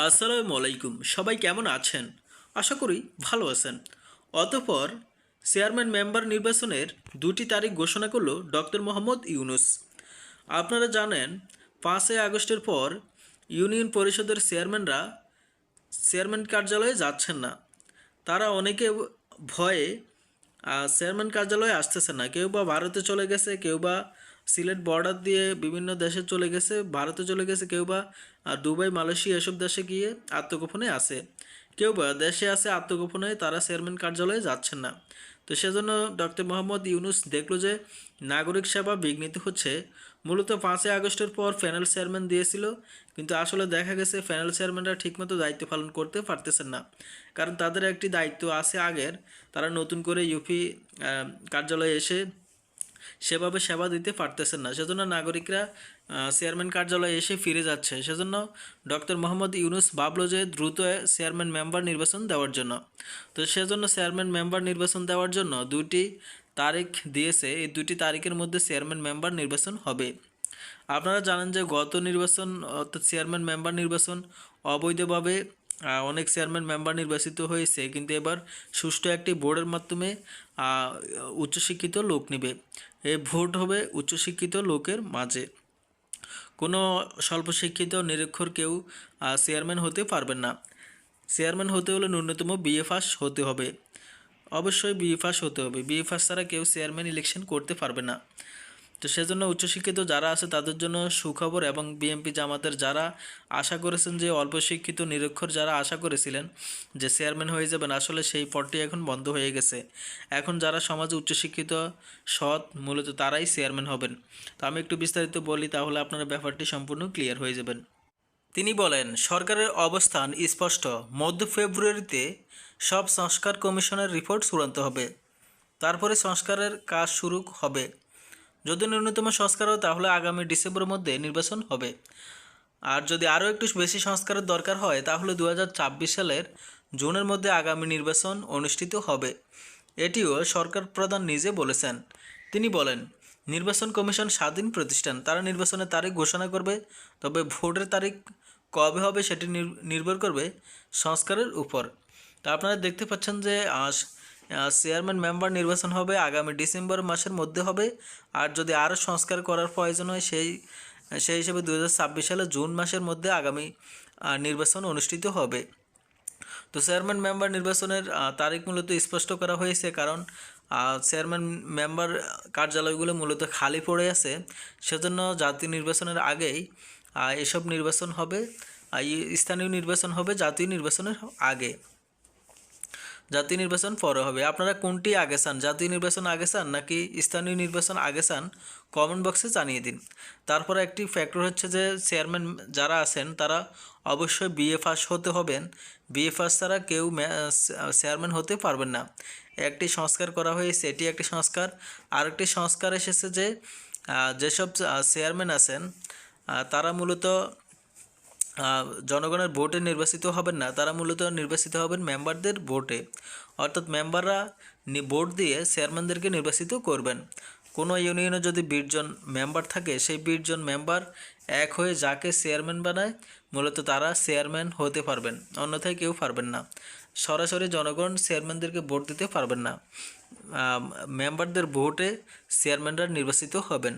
আসসালামু আলাইকুম। সবাই কেমন আছেন? আশা করি ভালো আছেন। অতঃপর চেয়ারম্যান মেম্বার নির্বাচনের দুটি তারিখ ঘোষণা করল ডক্টর মোহাম্মদ ইউনুস। আপনারা জানেন, পাঁচই আগস্টের পর ইউনিয়ন পরিষদের চেয়ারম্যানরা চেয়ারম্যান কার্যালয়ে যাচ্ছেন না। তারা অনেকে ভয়ে চেয়ারম্যান কার্যালয়ে আসতেছে না। কেউ বা ভারতে চলে গেছে, কেউ বা সিলেট বর্ডার দিয়ে বিভিন্ন দেশে চলে গেছে, ভারতে চলে গেছে, কেউ বা দুবাই, মালয়েশিয়া এসব দেশে গিয়ে আত্মগোপনে আছে। কেউ বা দেশে আছে আত্মগোপনে, তারা চেয়ারম্যান কার্যালয়ে যাচ্ছেন না। তো সেজন্য ডক্টর মোহাম্মদ ইউনুস দেখল যে নাগরিক সেবা বিঘ্নিত হচ্ছে। মূলত পাঁচই আগস্টের পর প্যানেল চেয়ারম্যান দিয়েছিল, কিন্তু আসলে দেখা গেছে প্যানেল চেয়ারম্যানরা ঠিকমতো দায়িত্ব পালন করতে পারতেছেন না। কারণ তাদের একটি দায়িত্ব আছে আগের, তারা নতুন করে ইউপি কার্যালয়ে এসে সেভাবে সেবা দিতে পারতেছেন না। সেজন্য নাগরিকরা চেয়ারম্যান কার্যালয়ে এসে ফিরে যাচ্ছে। সেজন্য ডক্টর মোহাম্মদ ইউনুস ভাবলো যে দ্রুত চেয়ারম্যান মেম্বার নির্বাচন দেওয়ার জন্য। তো সেজন্য চেয়ারম্যান মেম্বার নির্বাচন দেওয়ার জন্য দুটি তারিখ দিয়েছে। এই দুটি তারিখের মধ্যে চেয়ারম্যান মেম্বার নির্বাচন হবে। আপনারা জানেন যে গত নির্বাচন, অর্থাৎ চেয়ারম্যান মেম্বার নির্বাচন অবৈধভাবে অনেক চেয়ারম্যান মেম্বার নির্বাচিত হয়েছে। কিন্তু এবার সুষ্ঠু একটি বোর্ডের মাধ্যমে উচ্চশিক্ষিত লোক নেবে। ভোট হবে উচ্চশিক্ষিত লোকের মাঝে। কোনো স্বল্প শিক্ষিত নিরক্ষর কেউ চেয়ারম্যান হতে পারবেন না। চেয়ারম্যান হতে হলে ন্যূনতম বিএ পাস হতে হবে। অবশ্যই বিএ পাস হতে হবে। বিএ পাস ছাড়া কেউ চেয়ারম্যান ইলেকশন করতে পারবে না। তো সেজন্য উচ্চশিক্ষিত যারা আছে তাদের জন্য সুখবর এবং বিএমপি জামাতের যারা আশা করেছেন যে অল্প শিক্ষিত, নিরক্ষর যারা আশা করেছিলেন যে চেয়ারম্যান হয়ে যাবেন, আসলে সেই পদটি এখন বন্ধ হয়ে গেছে। এখন যারা সমাজে উচ্চশিক্ষিত, সৎ, মূলত তারাই চেয়ারম্যান হবেন। তো আমি একটু বিস্তারিত বলি, তাহলে আপনারা ব্যাপারটি সম্পূর্ণ ক্লিয়ার হয়ে যাবেন। তিনি বলেন, সরকারের অবস্থান স্পষ্ট। মধ্য ফেব্রুয়ারিতে সব সংস্কার কমিশনের রিপোর্ট চূড়ান্ত হবে। তারপরে সংস্কারের কাজ শুরু হবে। যদি ন্যূনতম সংস্কার হয়, তাহলে আগামী ডিসেম্বরের মধ্যে নির্বাচন হবে। আর যদি আরও একটু বেশি সংস্কারের দরকার হয়, তাহলে দু হাজার ছাব্বিশ সালের জুনের মধ্যে আগামী নির্বাচন অনুষ্ঠিত হবে। এটিও সরকার প্রধান নিজে বলেছেন। তিনি বলেন, নির্বাচন কমিশন স্বাধীন প্রতিষ্ঠান। তারা নির্বাচনের তারিখ ঘোষণা করবে, তবে ভোটের তারিখ কবে হবে সেটি নির- নির্ভর করবে সংস্কারের উপর। তা আপনারা দেখতে পাচ্ছেন যে চেয়ারম্যান মেম্বার নির্বাচন হবে আগামী ডিসেম্বর মাসের মধ্যে হবে। আর যদি আরও সংস্কার করার প্রয়োজন হয়, সেই সেই হিসেবে দু হাজার ছাব্বিশ সালে জুন মাসের মধ্যে আগামী নির্বাচন অনুষ্ঠিত হবে। তো চেয়ারম্যান মেম্বার নির্বাচনের তারিখ মূলত স্পষ্ট করা হয়েছে কারণ চেয়ারম্যান মেম্বার কার্যালয়গুলো মূলত খালি পড়ে আছে। সেজন্য জাতীয় নির্বাচনের আগেই এসব নির্বাচন হবে স্থানীয় নির্বাচন হবে জাতীয় নির্বাচনের আগে। জাতীয় নির্বাচন পরে হবে। আপনারা কোনটি আগে চান? জাতীয় নির্বাচন আগে চান নাকি স্থানীয় নির্বাচন আগে চান? কমেন্ট বক্সে জানিয়ে দিন। তারপরে একটি ফ্যাক্টর হচ্ছে যে চেয়ারম্যান যারা আছেন, তারা অবশ্যই বিএ পাস হতে হবেন। বিএ পাস ছাড়া কেউ চেয়ারম্যান হতে পারবেন না। একটি সংস্কার করা হয়েছে, এটি একটি সংস্কার। আরেকটি সংস্কার এসেছে যে যেসব চেয়ারম্যান আছেন তারা মূলত জনগণের ভোটে নির্বাচিত হবেন না, তারা মূলত নির্বাচিত হবেন মেম্বারদের ভোটে। অর্থাৎ মেম্বাররা ভোট দিয়ে চেয়ারম্যানদেরকে নির্বাচিত করবেন। কোনো ইউনিয়নে যদি বিশজন মেম্বার থাকে, সেই বিশজন মেম্বার এক হয়ে যাকে চেয়ারম্যান বানায়, মূলত তারা চেয়ারম্যান হতে পারবেন, অন্যথায় কেউ পারবেন না। সরাসরি জনগণ চেয়ারম্যানদেরকে ভোট দিতে পারবেন না। মেম্বারদের ভোটে চেয়ারম্যানরা নির্বাচিত হবেন।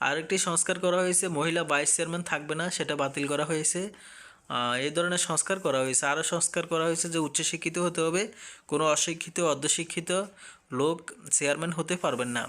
আরেকটি সংস্কার করা হয়েছে, মহিলা ভাইস চেয়ারম্যান থাকবে না, সেটা বাতিল করা হয়েছে। এই ধরনের সংস্কার করা হয়েছে। আরও সংস্কার করা হয়েছে যে উচ্চশিক্ষিত হতে হবে, কোনো অশিক্ষিত অর্ধশিক্ষিত লোক চেয়ারম্যান হতে পারবেন না।